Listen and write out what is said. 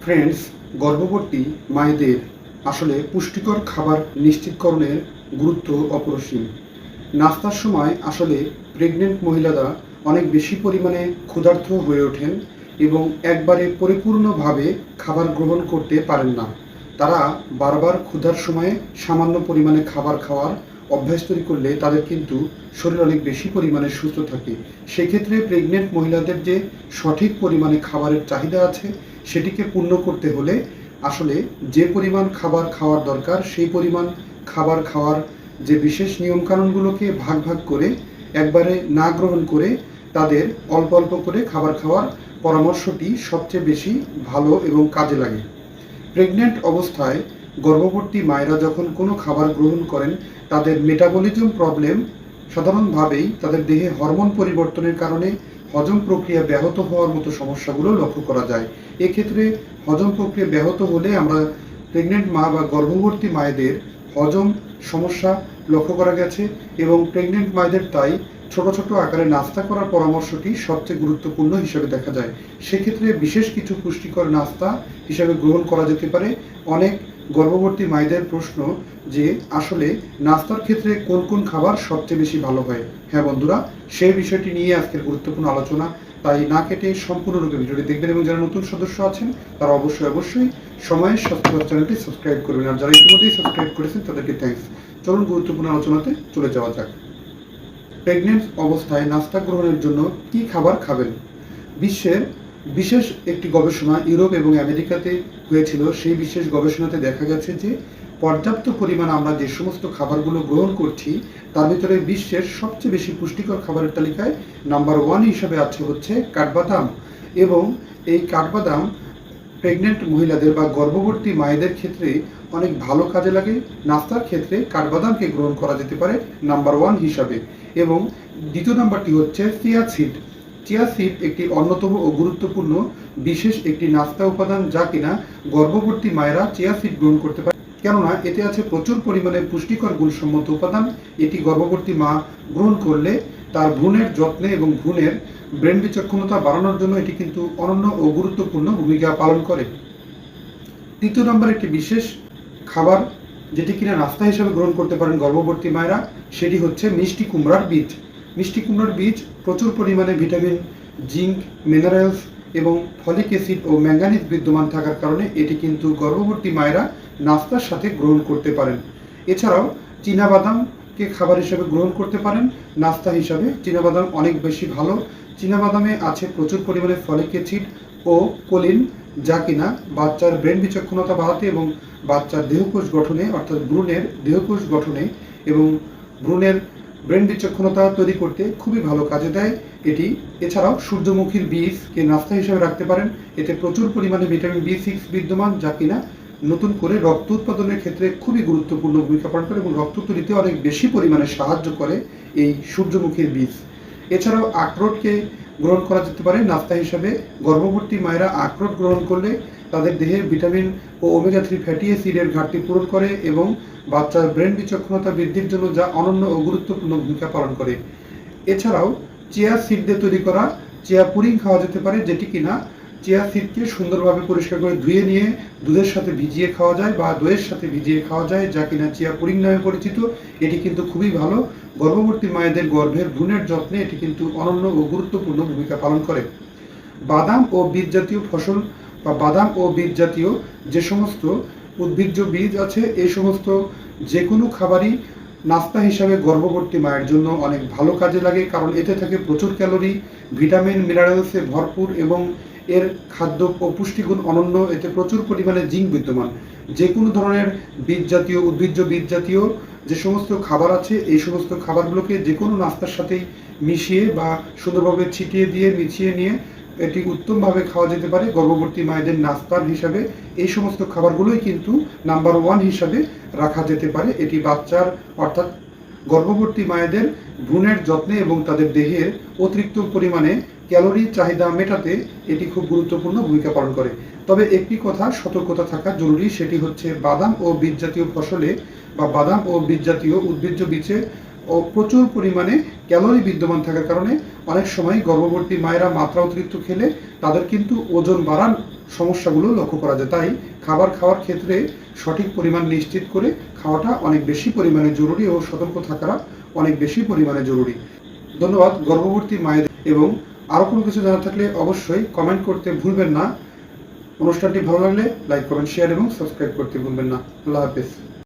Friends গর্ভবতী মায়েদের আসলে পুষ্টিকর খাবার নিশ্চিতকরণের গুরুত্ব অপরিসীম। নাস্তার সময় আসলে প্রেগনেন্ট মহিলারা অনেক বেশি পরিমাণে ক্ষুধার্ত হয়ে ওঠেন এবং একবারে পরিপূর্ণভাবে খাবার গ্রহণ করতে পারেন না। তারা বারবার ক্ষুধার সময়ে সামান্য পরিমাণে খাবার খাওয়ার অভ্যাস তৈরি করলে তাদের কিন্তু শরীর অনেক বেশি পরিমাণে সুস্থ থাকে। সেক্ষেত্রে প্রেগনেন্ট মহিলাদের যে সঠিক পরিমাণে খাবারের চাহিদা আছে সেটিকে পূর্ণ করতে হলে আসলে যে পরিমাণ খাবার খাওয়ার দরকার, সেই পরিমাণ খাবার খাওয়ার যে বিশেষ নিয়মকানুনগুলোকে ভাগ ভাগ করে একবারে না গ্রহণ করে তাদের অল্প অল্প করে খাবার খাওয়ার পরামর্শটি সবচেয়ে বেশি ভালো এবং কাজে লাগে। প্রেগনেন্ট অবস্থায় গর্ভবতী মায়েরা যখন কোনো খাবার গ্রহণ করেন, তাদের মেটাবলিজম প্রবলেম সাধারণভাবেই তাদের দেহে হরমোন পরিবর্তনের কারণে হজম প্রক্রিয়া ব্যাহত হওয়ার মতো সমস্যাগুলো লক্ষ্য করা যায়। এক্ষেত্রে হজম প্রক্রিয়া ব্যাহত হলে আমরা প্রেগনেন্ট মা বা গর্ভবর্তী মায়েদের হজম সমস্যা লক্ষ্য করা গেছে এবং প্রেগনেন্ট মায়েদের তাই ছোট ছোট আকারে নাস্তা করার পরামর্শটি সবচেয়ে গুরুত্বপূর্ণ হিসেবে দেখা যায়। সেক্ষেত্রে বিশেষ কিছু পুষ্টিকর নাস্তা হিসাবে গ্রহণ করা যেতে পারে। অনেক গর্ভবতী মায়েদের প্রশ্ন যে, আসলে নাস্তার ক্ষেত্রে কোন কোন খাবার সবচেয়ে বেশি ভালো হয়? হ্যাঁ বন্ধুরা, সেই বিষয়টি নিয়ে আজকের গুরুত্বপূর্ণ আলোচনা। তাই না কেটে সম্পূর্ণরূপে ভিডিওটি দেখবেন এবং যারা নতুন সদস্য আছেন, তারা অবশ্যই অবশ্যই সময়ের স্বাস্থ্য চ্যানেলটি সাবস্ক্রাইব করবেন। আর যারা ইতিমধ্যেই সাবস্ক্রাইব করেছেন, তাদেরকে থ্যাঙ্কস চলুন গুরুত্বপূর্ণ আলোচনাতে চলে যাওয়া যাক। প্রেগনেন্ট অবস্থায় নাস্তা গ্রহণের জন্য কি খাবার খাবেন? বিশ্বের বিশেষ একটি গবেষণা ইউরোপ এবং আমেরিকাতে হয়েছিল। সেই বিশেষ গবেষণাতে দেখা গেছে যে, পর্যাপ্ত পরিমাণ আমরা যে সমস্ত খাবারগুলো গ্রহণ করছি, তার ভিতরে বিশ্বের সবচেয়ে বেশি পুষ্টিকর খাবারের তালিকায় নাম্বার ওয়ান হিসাবে আছে হচ্ছে কাঠবাদাম এবং এই কাঠবাদাম প্রেগনেন্ট মহিলাদের বা গর্ভবতী মায়েদের ক্ষেত্রে অনেক ভালো কাজে লাগে। নাস্তার ক্ষেত্রে কাঠবাদামকে গ্রহণ করা যেতে পারে নাম্বার ওয়ান হিসাবে এবং দ্বিতীয় নাম্বারটি হচ্ছে চিয়া সিড চিয়া সিড একটি অন্যতম ও গুরুত্বপূর্ণ, বিশেষ একটি নাস্তা উপাদান যা কিনা গর্ভবতী মায়েরা চিয়া সিড গ্রহণ করতে পারে। কেননা, এতে আছে প্রচুর পরিমাণে পুষ্টিকর গুণসম্মত উপাদান। এটি গর্ভবতী মা গ্রহণ করলে তার ভ্রূণের যত্নে এবং ভ্রূণের ব্রেন বিচক্ষণতা বাড়ানোর জন্য এটি কিন্তু অনন্য ও গুরুত্বপূর্ণ ভূমিকা পালন করে। তৃতীয় নম্বর একটি বিশেষ খাবার যেটি কিনা নাস্তা হিসেবে গ্রহণ করতে পারেন গর্ভবতী মায়েরা, সেটি হচ্ছে মিষ্টি কুমড়ার বীজ। মিষ্টি কুমড়ার বীজ প্রচুর পরিমাণে ভিটামিন, জিঙ্ক মিনারেলস এবং ফলিক অ্যাসিড ও ম্যাঙ্গানিজ বিদ্যমান থাকার কারণে এটি কিন্তু গর্ভবতী মায়েরা নাস্তার সাথে গ্রহণ করতে পারেন। এছাড়াও চীনাবাদামকে খাবার হিসেবে গ্রহণ করতে পারেন। নাস্তা হিসাবে চীনাবাদাম অনেক বেশি ভালো। চীনাবাদামে আছে প্রচুর পরিমাণে ফলিক অ্যাসিড ও কোলিন, যা কিনা বাচ্চার ব্রেন বিচক্ষণতা বাড়াতে এবং বাচ্চার দেহকোষ গঠনে, অর্থাৎ ভ্রূণের দেহকোষ গঠনে এবং ভ্রূণের ব্রেন বিচক্ষণতা তৈরি করতে খুবই ভালো কাজে দেয়। এটি এছাড়াও সূর্যমুখীর বীজকে নাস্তা হিসেবে রাখতে পারেন। এতে প্রচুর পরিমাণে ভিটামিন বি সিক্স বিদ্যমান, যা কিনা নতুন করে রক্ত উৎপাদনের ক্ষেত্রে খুবই গুরুত্বপূর্ণ ভূমিকা পালন করে এবং রক্ত তৈরিতে অনেক বেশি পরিমাণে সাহায্য করে এই সূর্যমুখীর বীজ। এছাড়াও আখরোটকে গ্রহণ করা যেতে পারে। নাস্তা হিসাবে গর্ভবতী মায়েরা আখরোট গ্রহণ করলে তাদের দেহে ভিটামিন ও ওমেগা থ্রি ফ্যাটি অ্যাসিডের ঘাটতি পূরণ করে এবং বাচ্চার ব্রেন বিচক্ষণতা বৃদ্ধির জন্য যা অনন্য ও গুরুত্বপূর্ণ ভূমিকা পালন করে। এছাড়াও, চিয়া সিড দিয়ে তৈরি করা চেয়া পুরিং খাওয়া যেতে পারে, যেটি কিনা চিয়া সিডকে সুন্দরভাবে পরিষ্কার করে ধুয়ে নিয়ে দুধের সাথে ভিজিয়ে খাওয়া যায় বা দইয়ের সাথে ভিজিয়ে খাওয়া যায়, যা কিনা চিয়া পুরিং নামে পরিচিত। এটি কিন্তু খুবই ভালো। গর্ভবতী মায়েদের গর্ভের ভ্রূণের যত্নে এটি কিন্তু অনন্য ও গুরুত্বপূর্ণ ভূমিকা পালন করে। বাদাম ও বীজ জাতীয় ফসল বা বাদাম ও বীজ জাতীয় যে সমস্ত উদ্ভিজ্জ বীজ আছে, এই সমস্ত যে কোনো খাবারই নাস্তা হিসাবে গর্ভবতী মায়ের জন্য অনেক ভালো কাজে লাগে, কারণ এতে থাকে প্রচুর ক্যালোরি, ভিটামিন, মিনারেলসে ভরপুর এবং এর খাদ্য ও পুষ্টিগুণ অনন্য, এতে প্রচুর পরিমাণে জিঙ্ক বিদ্যমান। যে কোনো ধরনের বীজ জাতীয়, উদ্ভিজ্জ বীজ জাতীয়, যে সমস্ত খাবার আছে, এই সমস্ত খাবারগুলোকে যে কোনো নাস্তার সাথেই মিশিয়ে বা সুন্দরভাবে ছিটিয়ে দিয়ে, মিশিয়ে নিয়ে এটি উত্তমভাবে খাওয়া যেতে পারে। গর্ভবতী মায়েদের নাস্তার হিসাবে এই সমস্ত খাবারগুলোই কিন্তু নাম্বার ওয়ান হিসাবে রাখা যেতে পারে। এটি বাচ্চার অর্থাৎ গর্ভবতী মায়েদের ভ্রূণের যত্নে এবং তাদের দেহের অতিরিক্ত পরিমাণে ক্যালোরি চাহিদা মেটাতে এটি খুব গুরুত্বপূর্ণ ভূমিকা পালন করে। তবে একটি কথা সতর্কতা থাকা জরুরি, সেটি হচ্ছে বাদাম ও বীজ জাতীয় ফসলে বা বাদাম ও বীজ জাতীয় উদ্ভিজ্জ বীজে ও প্রচুর পরিমাণে ক্যালোরি বিদ্যমান থাকার কারণে অনেক সময় গর্ভবতী মায়েরা মাত্রা অতিরিক্ত খেলে তাদের কিন্তু ওজন বাড়ার সমস্যাগুলো লক্ষ্য করা যায়। তাই খাবার খাওয়ার ক্ষেত্রে সঠিক পরিমাণ নিশ্চিত করে খাওয়াটা অনেক বেশি পরিমাণে জরুরি ও সতর্ক থাকাটা অনেক বেশি পরিমাণে জরুরি। ধন্যবাদ, গর্ভবতী মায়েদের এবং আরও কোনো কিছু জানা থাকলে অবশ্যই কমেন্ট করতে ভুলবেন না। অনুষ্ঠানটি ভালো লাগলে লাইক কমেন্ট শেয়ার এবং সাবস্ক্রাইব করতে ভুলবেন না। আল্লাহ হাফেজ।